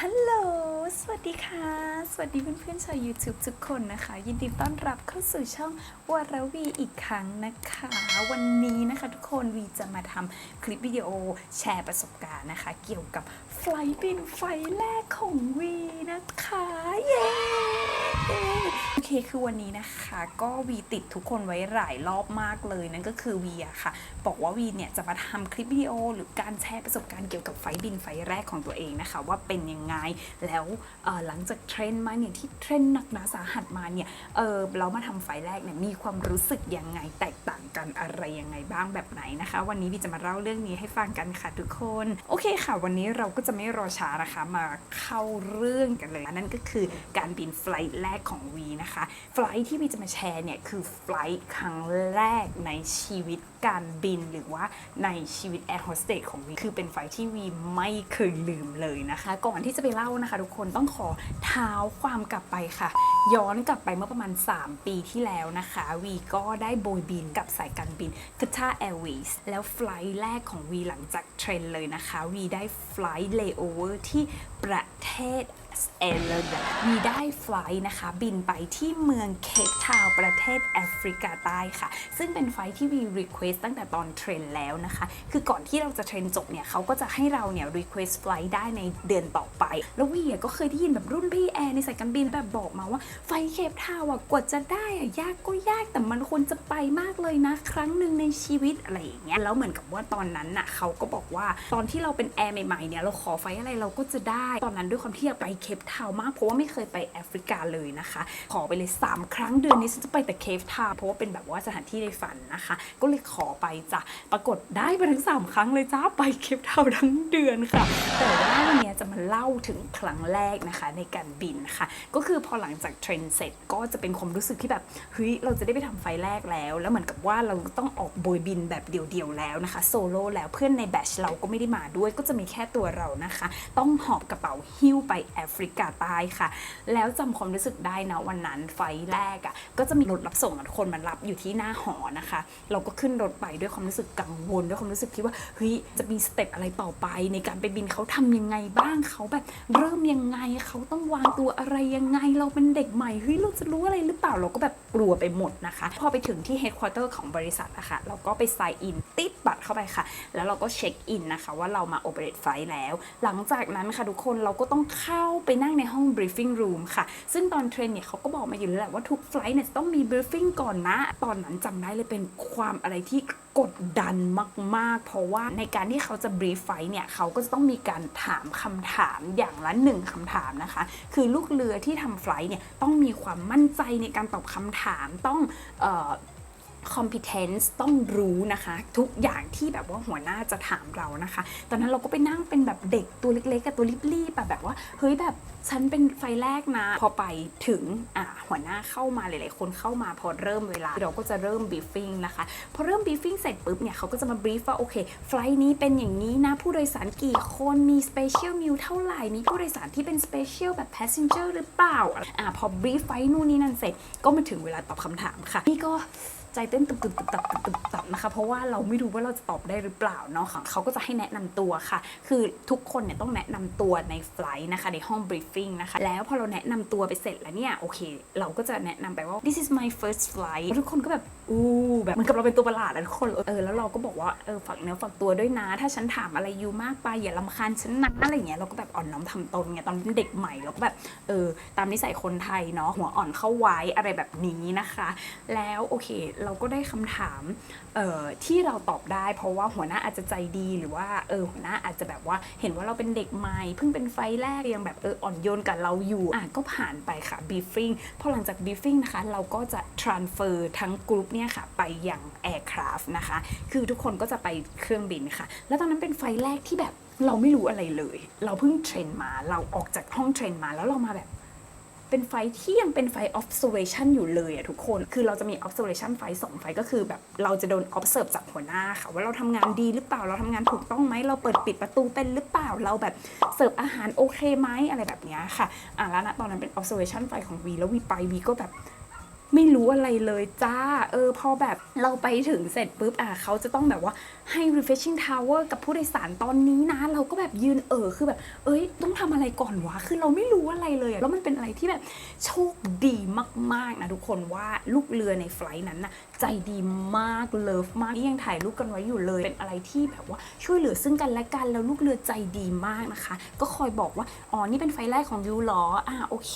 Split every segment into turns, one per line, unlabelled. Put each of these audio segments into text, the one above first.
ฮัลโหล สวัสดีค่ะ สวัสดีเพื่อนๆชาว YouTube ทุกคนนะคะ ยินดีต้อนรับเข้าสู่ช่องวารวีอีกครั้งนะคะ วันนี้นะคะทุกคนวีจะมาทำคลิปวิดีโอแชร์ประสบการณ์นะคะ เกี่ยวกับไฟล์บินไฟล์แรกของวีนะคะ เย้ โอเคคือวันนี้นะคะก็วีติดทุกคนไว้หลายรอบมากเลยนั่นก็คือวีอะค่ะ บอกว่าวีเนี่ยจะมาทำคลิปวิดีโอ หรือการแชร์ประสบการณ์เกี่ยวกับไฟบินไฟแรกของตัวเองนะคะ ว่าเป็นยังไงแล้วหลังจากเทรนมาเนี่ยที่เทรนหนักหนาสาหัสมาเนี่ยเออเรามาทำไฟแรกเนี่ยมีความรู้สึกยังไงแตกต่างกันอะไรยังไงบ้างแบบไหนนะคะ วันนี้วีจะมาเล่าเรื่องนี้ให้ฟังกันค่ะทุกคนโอเคค่ะ วันนี้เราก็จะไม่รอช้านะคะมาเข้าเรื่องกันเลยนั่นก็คือการบินไฟแรกของวีนะคะ ไฟล์ที่วีจะมาแชร์เนี่ยคือไฟล์ครั้งแรกในชีวิตการบินหรือว่าในชีวิตแอร์โฮสเตสของวี คือเป็นไฟล์ที่วีไม่เคยลืมเลยนะคะ ก่อนที่จะไปเล่านะคะ ทุกคนต้องขอเท้าความกลับไปค่ะ ย้อนกลับไปเมื่อประมาณ 3 ปีที่แล้วนะคะ วีก็ได้โบยบินกับสายการบิน Qatar Airways แล้วไฟล์แรกของวีหลังจากเทรนเลยนะคะ วีได้ไฟล์เลโอเวอร์ที่ประเทศเอเลนวีได้ไฟล์นะคะ บินไปที่เมืองเคปทาวประเทศแอฟริกาใต้ค่ะ ซึ่งเป็นไฟล์ที่วีรีเควสตั้งแต่ตอนเทรนแล้วนะคะ คือก่อนที่เราจะเทรนจบเนี่ยเขาก็จะให้เราเนี่ยรีเควสไฟล์ได้ในเดือนต่อไป แล้ววีก็เคยได้ยินแบบรุ่นพี่แอร์ในสายการบินแบบบอกมาว่าไฟเคปทาวะกว่าจะได้อะยากก็ยากแต่มันควรจะไปมากเลยนะ ครั้งหนึ่งในชีวิตอะไรอย่างเงี้ยแล้วเหมือนกับว่าตอนนั้นน่ะเขาก็บอกว่าตอนที่เราเป็นแอร์ใหม่ๆเนี่ยเราขอไฟอะไรเราก็จะได้ตอนนั้นด้วยความที่อยากไปเคปทาวมากเพราะว่าไม่เคยไปแอฟริกาเลยนะคะ ขอไปเลย 3 ครั้งเดือนนี้ฉันจะไปแต่เคปทาวเพราะว่าเป็นแบบว่าสถานที่ในฝันนะคะ ก็เลยขอไปจ้ะปรากฏได้ไปถึง 3 ครั้งเลยจ้าไปเคปทาวทั้งเดือนค่ะ แต่ว่าวันนี้จะมาเล่าถึงครั้งแรกนะคะในการบินค่ะ ก็คือพอหลังจากเทรนเสร็จก็จะเป็นความรู้สึกที่แบบเฮ้ยเราจะได้ไปทำไฟแรกแล้ว แล้วเหมือนกับว่าเราต้องออกโบยบินแบบเดี่ยวๆแล้วนะคะโซโล่แล้วเพื่อนในแบชเราก็ไม่ได้มาด้วย ก็จะมีแค่ตัวเรานะคะ ต้องหอบกระเป๋าหิ้วไปแอฟริกาใต้ค่ะ แล้วจำความรู้สึกได้นะวันนั้นไฟแรกอะ่ะก็จะมีรถรับส่งคนมารับอยู่ที่หน้าหอนะคะ เราก็ขึ้นรถไปด้วยความรู้สึกกังวลด้วยความรู้สึกที่ว่าเฮ้ยจะมีสเต็ปอะไรต่อไป ในการไปบินเขาทำยังไงบ้างเขาแบบเริ่มยังไงเขาต้องวางตัวอะไรยังไงเราเป็นเด็กใหม่เฮ้ยเราจะรู้อะไรหรือเปล่าเราก็แบบกลัวไปหมดนะคะ พอไปถึงที่เฮดค q u เตอร์ของบริษัทอะค่ะเราก็ไป sign in ติดบัตรเข้าไปค่ะ แล้วเราก็เช็คอินนะคะ ว่าเรามา operate flight แล้ว หลังจากนั้นค่ะทุกคนเราก็ต้องเข้าไปนั่งในห้อง briefing room ค่ะ ซึ่งตอนเทรนเนี่ยเขาก็บอกมาอยู่แล้วแหละว่าทุกไฟล์เนี่ยต้องมี briefing ก่อนนะ ตอนนั้นจำได้เลยเป็นความอะไรที่ กดดันมาก ๆ เพราะว่าในการที่เขาจะบรีฟไฟล์เนี่ยเขาก็จะต้องมีการถามคำถามอย่างละหนึ่งคำถามนะคะ คือลูกเรือที่ทำไฟล์เนี่ยต้องมีความมั่นใจในการตอบคำถามต้องเออ competence ต้องรู้นะคะ ทุกอย่างที่แบบว่าหัวหน้าจะถามเรานะคะ ตอนนั้นเราก็ไปนั่งเป็นแบบเด็กตัวเล็กๆกับตัวรีบๆแบบแบบว่าเฮ้ยแบบฉันเป็นไฟแรกนะ พอไปถึงอะหัวหน้าเข้ามาหลายๆคนเข้ามาพอเริ่มเวลา เราก็จะเริ่ม briefing นะคะ พอเริ่ม briefing เสร็จปุ๊บเนี่ยเขาก็จะมา brief ว่าโอเคไฟล์นี้เป็นอย่างนี้นะ ผู้โดยสารกี่คนมี special meal เท่าไหร่ มีผู้โดยสารที่เป็น special แบบ passenger หรือเปล่าอะพอ brief ไฟล์นู่นนี่นั่นเสร็จก็มาถึงเวลาตอบคำถามค่ะนี่ก็ ใจเต้นตึบตึบตึบตับตึบตึบตับนะคะ เพราะว่าเราไม่รู้ว่าเราจะตอบได้หรือเปล่าเนาะเขาก็จะให้แนะนำตัวค่ะ คือทุกคนเนี่ยต้องแนะนำตัวในไฟล์นะคะ ในห้องบรีฟฟิ้งนะคะ แล้วพอเราแนะนำตัวไปเสร็จแล้วเนี่ย โอเค เราก็จะแนะนำไปว่า this is my first flight ทุกคนก็แบบอู้แบบเหมือนกับเราเป็นตัวประหลาดอะทุกคนเออแล้วเราก็บอกว่าเออฝากเนื้อฝากตัวด้วยนะ ถ้าฉันถามอะไรอยู่มากไปอย่าลำคาญฉันนะอะไรเงี้ยเราก็แบบอ่อนน้อมทำตนไงตอนเป็นเด็กใหม่เราก็แบบเออตามนิสัยคนไทยเนาะหัวอ่อนเข้าไว้อะไรแบบนี้นะคะ แล้วโอเค เราก็ได้คำถามเอ่อที่เราตอบได้ เพราะว่าหัวหน้าอาจจะใจดีหรือว่าเออหัวหน้าอาจจะแบบว่าเห็นว่าเราเป็นเด็กใหม่เพิ่งเป็นไฟแรกยังแบบเอออ่อนโยนกับเราอยู่อะก็ผ่านไปค่ะ briefing พอหลังจาก briefing นะคะเราก็จะ transfer ทั้งกรุ๊ปเนี่ยค่ะไปยัง aircraft นะคะ คือทุกคนก็จะไปเครื่องบินค่ะ แล้วตอนนั้นเป็นไฟแรกที่แบบเราไม่รู้อะไรเลย เราเพิ่งเทรนมา เราออกจากห้องเทรนมาแล้วเรามาแบบเป็นไฟที่ยังเป็นไฟ observation อยู่เลยอะทุกคน คือเราจะมี observation ไฟสองไฟก็คือแบบเราจะโดน observe จากหัวหน้าค่ะ ว่าเราทำงานดีหรือเปล่า เราทำงานถูกต้องไหม เราเปิดปิดประตูเป็นหรือเปล่า เราแบบเสิร์ฟอาหารโอเคไหมอะไรแบบนี้ค่ะ อะแล้วนะตอนนั้นเป็น observation ไฟของวีแล้ววีไปวีก็แบบ ไม่รู้อะไรเลยจ้า เออพอแบบเราไปถึงเสร็จปุ๊บอะเขาจะต้องแบบว่าให้ refreshing tower กับผู้โดยสารตอนนี้นะ เราก็แบบยืนเออคือแบบ เอ้ย ต้องทำอะไรก่อนวะ คือเราไม่รู้อะไรเลยแล้วมันเป็นอะไรที่แบบโชคดีมากๆนะทุกคนว่าลูกเรือในไฟล์นั้นนะใจดีมากเลิฟมากนี่ยังถ่ายรูปกันไว้อยู่เลย เป็นอะไรที่แบบว่าช่วยเหลือซึ่งกันและกันแล้วลูกเรือใจดีมากนะคะ ก็คอยบอกว่าอ๋อนี่เป็นไฟล์แรกของยูเหรออ่าโอเค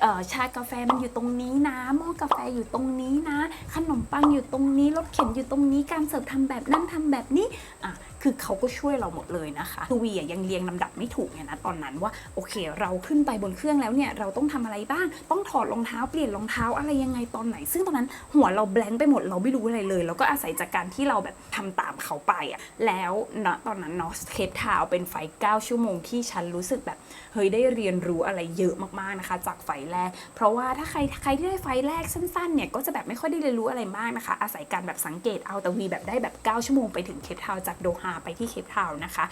เอ่อชากาแฟมันอยู่ตรงนี้นะหม้อกาแฟอยู่ตรงนี้นะ ขนมปังอยู่ตรงนี้รถเข็นอยู่ตรงนี้การเสิร์ฟทำแบบนั่นทำแบบนี้อะคือเขาก็ช่วยเราหมดเลยนะคะคือวียังเรียงลำดับไม่ถูกเนี่ยนะตอนนั้นว่าโอเค เราขึ้นไปบนเครื่องแล้วเนี่ยเราต้องทำอะไรบ้าง ต้องถอดรองเท้าเปลี่ยนรองเท้าอะไรยังไงตอนไหน ซึ่งตอนนั้นหัวเราแบงค์ไปหมดเราไม่รู้อะไรเลยเราก็อาศัยจากการที่เราแบบทำตามเขาไปอะแล้วณตอนนั้นเนาะเคปทาวเป็นไฟ 9 ชั่วโมงที่ฉันรู้สึกแบบเฮ้ยได้เรียนรู้อะไรเยอะมากๆนะคะ จากไฟแรก เพราะว่าถ้าใครใครที่ได้ไฟแรกสั้นๆเนี่ยก็จะแบบไม่ค่อยได้เรียนรู้อะไรมากนะคะ อาศัยการแบบสังเกตเอาแต่วีแบบได้แบบ 9 ชั่วโมงไปถึงเคปทาวจากโดฮาไปที่เคปทาวนะคะ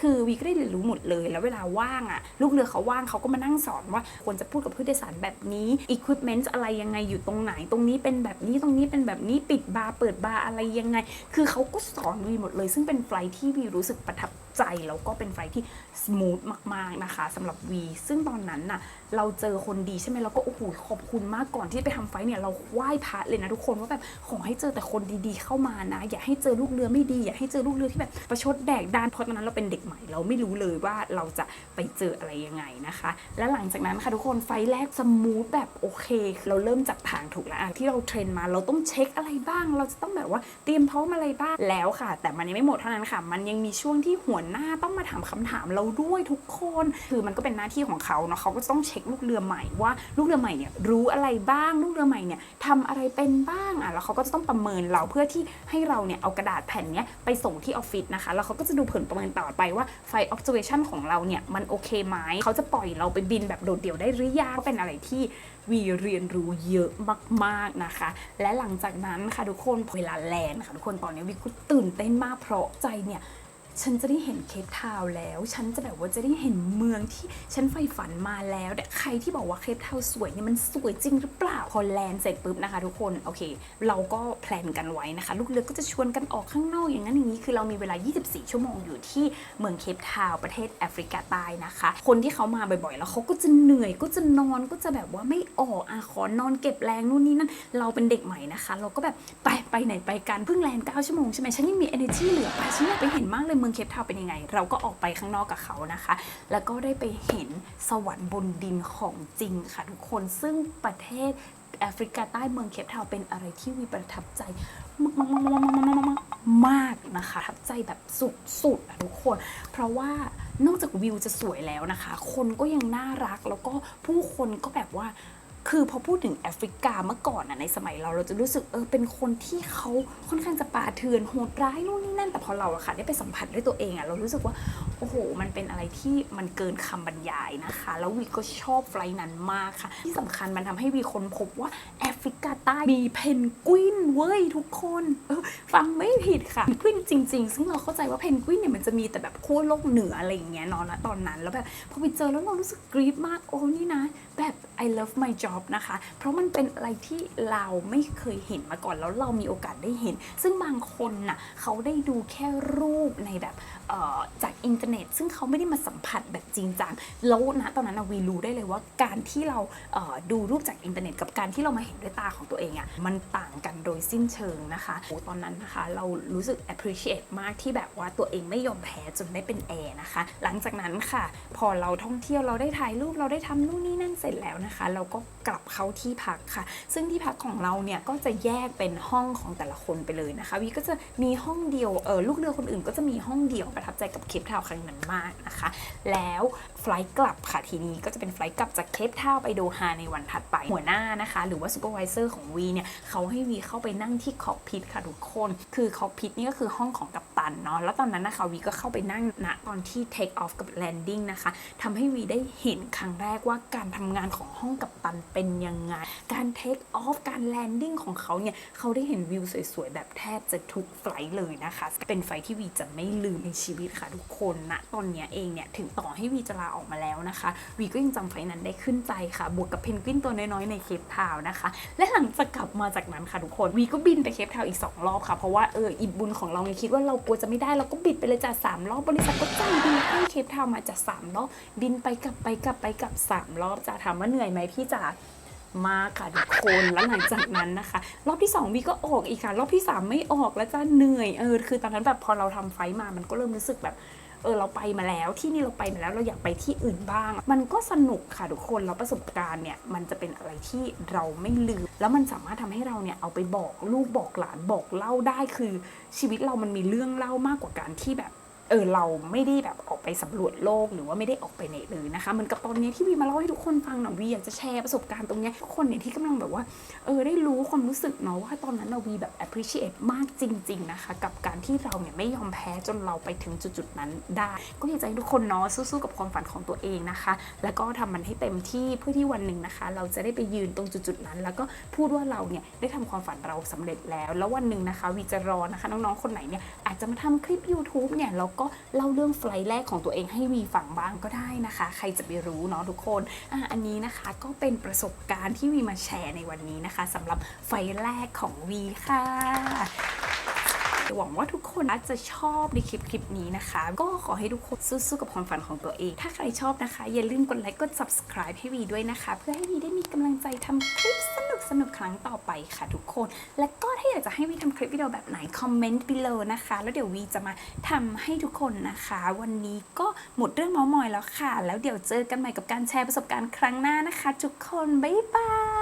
คือวีก็ได้เรียนรู้หมดเลย แล้วเวลาว่างอะ่ะลูกเรือเขาว่างเขาก็มานั่งสอนว่าควรจะพูดกับผู้โดยสารแบบนี้อุปกรณ์อะไรยังไงอยู่ตรงไหน ตรงนี้เป็นแบบนี้ตรงนี้เป็นแบบนี้ปิดบาร์เปิดบาร์อะไรยังไง คือเขาก็สอนวีหมดเลย ซึ่งเป็นไฟล์ที่วีรู้สึกประทับ ใจแล้วก็เป็นไฟที่ส o t h มากๆนะคะสำหรับวีซึ่งตอนนั้นน่ะเราเจอคนดีใช่ไหมเราก็โอ้โหขอบคุณมากก่อนที่ไปทำไฟเนี่ยเราไหว้พระเลยนะทุกคนว่าแบบขอให้เจอแต่คนดีๆเข้ามานะ อย่าให้เจอลูกเรือไม่ดี อย่าให้เจอลูกเรือที่แบบประชดแดกดานเพราะตอนนั้นเราเป็นเด็กใหม่เราไม่รู้เลยว่าเราจะไปเจออะไรยังไงนะคะ และหลังจากนั้นค่ะทุกคนไฟแรกสมูทแบบโอเค เราเริ่มจับทางถูกแล้วที่เราเทรนมาเราต้องเช็คอะไรบ้าง เราจะต้องแบบว่าเตรียมพร้อมอะไรบ้างแล้วค่ะ แต่มันยังไม่หมดเท่านั้นค่ะ มันยังมีช่วงที่หัวหน้าต้องมาถามคำถามเราด้วยทุกคนคือมันก็เป็นหน้าที่ของเขาเนาะเขาก็ต้องเช็คลูกเรือใหม่ว่าลูกเรือใหม่เนี่ยรู้อะไรบ้าง ลูกเรือใหม่เนี่ยทำอะไรเป็นบ้างอะแล้วเขาก็จะต้องประเมินเราเพื่อที่ให้เราเนี่ยเอากระดาษแผ่นเนี้ยไปส่งที่ออฟฟิศนะคะแล้วเขาก็จะดูผลประเมินต่อไปว่าไฟ observation ของเราเนี่ยมันโอเคไหมเขาจะปล่อยเราไปบินแบบโดดเดี่ยวได้หรือยังก็เป็นอะไรที่วีเรียนรู้เยอะมากๆนะคะ และหลังจากนั้นค่ะทุกคนเวลาแลนค่ะทุกคนตอนนี้วีก็ตื่นเต้นมากเพราะใจเนี่ย ฉันจะได้เห็นเคปทาวแล้ว ฉันจะแบบว่าจะได้เห็นเมืองที่ฉันใฝ่ฝันมาแล้ว แต่ใครที่บอกว่าเคปทาวสวยเนี่ยมันสวยจริงหรือเปล่า พอแลนเสร็จปุ๊บนะคะทุกคน โอเค เราก็แพลนกันไว้นะคะ ลูกเรือก็จะชวนกันออกข้างนอกอย่างนั้นอย่างนี้ คือเรามีเวลา 24 ชั่วโมงอยู่ที่เมืองเคปทาวประเทศแอฟริกาใต้นะคะ คนที่เขามาบ่อยๆ แล้วเขาก็จะเหนื่อย ก็จะนอน ก็จะแบบว่าไม่ออกอะขอนอนเก็บแรงนู่นนี่นั่น เราเป็นเด็กใหม่นะคะ เราก็แบบไปไปไหนไปกัน เพิ่งแลน9ชั่วโมงใช่ไหมฉันยังมี energy เหลือไปฉันอยากไปเห็นมากเลยเมืองเคปทาวเป็นยังไง เราก็ออกไปข้างนอกกับเขานะคะ แล้วก็ได้ไปเห็นสวรรค์บนดินของจริงค่ะทุกคนซึ่งประเทศแอฟริกาใต้เมืองเคปทาวเป็นอะไรที่วีประทับใจมากมากนะคะประทับใจแบบสุดๆอะทุกคน เพราะว่านอกจากวิวจะสวยแล้วนะคะ คนก็ยังน่ารักแล้วก็ผู้คนก็แบบว่า คือพอพูดถึงแอฟริกาเมื่อก่อนอะในสมัยเราเราจะรู้สึกเออเป็นคนที่เขาค่อนข้างจะป่าเถื่อนโหดร้ายนู่นนี่นั่นแต่พอเราอะค่ะได้ไปสัมผัสด้วยตัวเองอะเรารู้สึกว่าโอ้โห มันเป็นอะไรที่มันเกินคำบรรยายนะคะ แล้ววีก็ชอบไฟล์นั้นมากค่ะ ที่สำคัญมันทำให้วีค้นพบว่าแอ ฟริกาใต้มีเพนกวินเว้ยทุกคนฟังไม่ผิดค่ะเพนกวินจริง ๆ ซึ่งเราเข้าใจว่าเพนกวินเนี่ยมันจะมีแต่แบบขั้วโลกเหนืออะไรอย่างเงี้ยนอนนะตอนนั้นแล้วแบบพอไปเจอแล้วเรารู้สึกกรี๊ดมากโอ้นี่นะ แบบ I love my job นะคะ เพราะมันเป็นอะไรที่เราไม่เคยเห็นมาก่อนแล้วเรามีโอกาสได้เห็น ซึ่งบางคนน่ะเขาได้ดูแค่รูปในแบบจากอินเทอร์เน็ต ซึ่งเขาไม่ได้มาสัมผัสแบบจริงจังแล้วนะตอนนั้นนะวีรู้ได้เลยว่าการที่เราดูรูปจากอินเทอร์เน็ตกับการที่เรามาเห็นด้วยตาของตัวเองอะ่ะมันต่างกันโดยสิ้นเชิงนะคะโอ้ตอนนั้นนะคะเรารู้สึก appreciate มากที่แบบว่าตัวเองไม่ยอมแพ้จนได้เป็นแอร์นะคะ หลังจากนั้นค่ะ พอเราท่องเที่ยวเราได้ถ่ายรูปเราได้ทำนู่นนี่นั่นเสร็จแล้วนะคะ เราก็กลับเข้าที่พักค่ะ ซึ่งที่พักของเราเนี่ยก็จะแยกเป็นห้องของแต่ละคนไปเลยนะคะวีก็จะมีห้องเดียวเออลูกเรือคนอื่นก็จะมีห้องเดียวประทับใจกับเคปทาวครั้งนั้นมากนะคะ แล้วไฟล์กลับค่ะทีนี้ก็จะเป็นไฟล์กลับจากเคปทาวไปโดฮาในวันถัดไปหัวหน้านะคะ หรือว่าซูเปอร์วเซอร์ของวีเนี่ยเขาให้วีเข้าไปนั่งที่คอกพิทค่ะทุกคน คือคอกพิทนี่ก็คือห้องของกัปันเนาะแล้วตอนนั้นนะคะวีก็เข้าไปนั่งณตอนที่ take off กับ landing นะคะทำให้วีได้เห็นครั้งแรกว่าการทำงานของห้องกัปตันเป็นยังไง การ take off การ landing ของเขาเนี่ย เขาได้เห็นวิวสวยๆ แบบแทบจะทุกไฟล์เลยนะคะ เป็นไฟลท์ที่วีจะไม่ลืมในชีวิตค่ะทุกคนณตอนนี้เองเนี่ย ถึงต่อให้วีจะลาออกมาแล้วนะคะ วีก็ยังจำไฟล์นั้นได้ขึ้นใจค่ะ บวกกับเพนกวินตัวน้อยๆ ในเคปทาวนะคะ และหลังจากกลับมาจากนั้นค่ะทุกคนวีก็บินไปเคปทาวอีก 2 รอบค่ะเพราะว่าเอออิบบุญของเราไงคิดว่าเรากลัวจะไม่ได้เราก็บิดไปเลยจ้ะสามรอบบริษัทก็ใจดีให้เคปทาวมาจ้ะสามรอบบินไปกลับไปกลับไปกลับสามรอบจ้ะถามว่าเหนื่อยไหมพี่จ๋ามากค่ะทุกคนแล้วหลังจากนั้นนะคะ รอบที่ 2วีก็ออกอีกค่ะ รอบที่ 3 ไม่ออกแล้วจ้าเหนื่อยเออคือตอนนั้นแบบพอเราทำไฟมามันก็เริ่มรู้สึกแบบ เออเราไปมาแล้วที่นี่เราไปมาแล้วเราอยากไปที่อื่นบ้าง มันก็สนุกค่ะทุกคนแล้วประสบการณ์เนี่ยมันจะเป็นอะไรที่เราไม่ลืม แล้วมันสามารถทำให้เราเนี่ยเอาไปบอกลูกบอกหลานบอกเล่าได้คือชีวิตเรามันมีเรื่องเล่ามากกว่าการที่แบบ เออเราไม่ได้แบบออกไปสำรวจโลกหรือว่าไม่ได้ออกไปไหนเลยนะคะเหมันกับตอนนี้ที่วีมาเล่าให้ทุกคนฟังหน่อยวีอยากจะแชร์ประสบการณ์ตรงนี้ทุกคนเนี่ยที่กำลังแบบว่าเออได้รู้ความรู้สึกเนาะว่าตอนนั้นเราวีแบบ appreciate มากจริง ๆนะคะ กับการที่เราเนี่ยไม่ยอมแพ้จนเราไปถึงจุดๆนั้นได้ ก็อยากจะให้ทุกคนเนาะสู้ๆกับความฝันของตัวเองนะคะ แล้วก็ทำมันให้เต็มที่เพื่อที่วันหนึ่งนะคะ เราจะได้ไปยืนตรงจุดๆนั้น แล้วก็พูดว่าเราเนี่ยได้ทำความฝันเราสำเร็จแล้ว แล้ววันหนึ่งนะคะวีจะรอนะคะน้องๆคนไหนเนี่ยอาจจะมาทำคลิป YouTube เนี่ยแล้วก็เล่าเรื่องไฟล์แรกของตัวเองให้วีฟังบ้างก็ได้นะคะ ใครจะไปรู้เนาะทุกคนอะอันนี้นะคะก็เป็นประสบการณ์ที่วีมาแชร์ในวันนี้นะคะสำหรับไฟล์แรกของวีค่ะ หวังว่าทุกคนน่าจะชอบในคลิปคลิปนี้นะคะ ก็ขอให้ทุกคนสู้ๆกับความฝันของตัวเอง ถ้าใครชอบนะคะ อย่าลืมกดไลค์กด subscribe ให้วีด้วยนะคะ เพื่อให้วีได้มีกำลังใจทำคลิปสนุกสนุกครั้งต่อไปค่ะทุกคน และก็ถ้าอยากจะให้วีทำคลิปวิดีโอแบบไหนคอมเมนต์ below นะคะ แล้วเดี๋ยววีจะมาทำให้ทุกคนนะคะ วันนี้ก็หมดเรื่องเมาส์มอยแล้วค่ะ แล้วเดี๋ยวเจอกันใหม่กับการแชร์ประสบการณ์ครั้งหน้านะคะ ทุกคนบ๊ายบาย